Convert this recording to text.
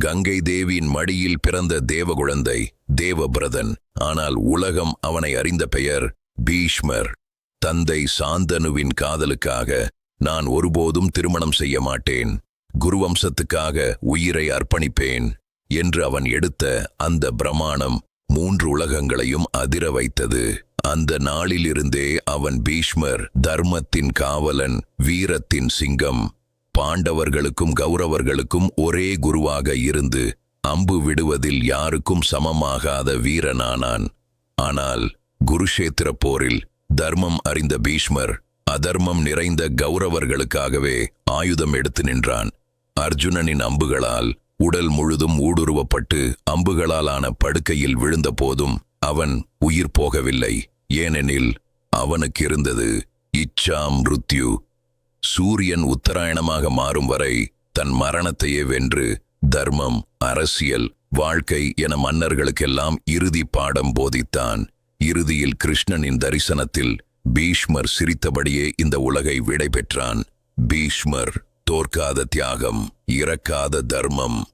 கங்கை தேவியின் மடியில் பிறந்த தேவகுழந்தை தேவபிரதன். ஆனால் உலகம் அவனை அறிந்த பெயர் பீஷ்மர். தந்தை சாந்தனுவின் காதலுக்காக நான் ஒருபோதும் திருமணம் செய்ய மாட்டேன். குருவம்சத்துக்காக உயிரை அர்ப்பணிப்பேன் என்று அவன் எடுத்த அந்த பிரமாணம் மூன்று உலகங்களையும் அதிர வைத்தது. அந்த நாளிலிருந்தே அவன் பீஷ்மர் தர்மத்தின் காவலன் வீரத்தின் சிங்கம். பாண்டவர்களுக்கும் கௌரவர்களுக்கும் ஒரே குருவாக இருந்து அம்பு விடுவதில் யாருக்கும் சமமாகாத வீரனானான். ஆனால் குருஷேத்திர போரில் தர்மம் அறிந்த பீஷ்மர் அதர்மம் நிறைந்த கௌரவர்களுக்காகவே ஆயுதம் எடுத்து நின்றான். அர்ஜுனனின் அம்புகளால் உடல் முழுதும் ஊடுருவப்பட்டு அம்புகளாலான படுக்கையில் விழுந்த போதும் அவன் உயிர் போகவில்லை. ஏனெனில் அவனுக்கு இருந்தது இச்சா மிருத்யு சூரியன் உத்தராயணமாக மாறும் வரை தன் மரணத்தையே வென்று தர்மம் அரசியல் வாழ்க்கை என மன்னர்களுக்கெல்லாம் இறுதி பாடம் போதித்தான். இறுதியில் கிருஷ்ணனின் தரிசனத்தில் பீஷ்மர் சிரித்தபடியே இந்த உலகை விடை பெற்றான் பீஷ்மர் தோற்காத தியாகம் இறக்காத தர்மம்.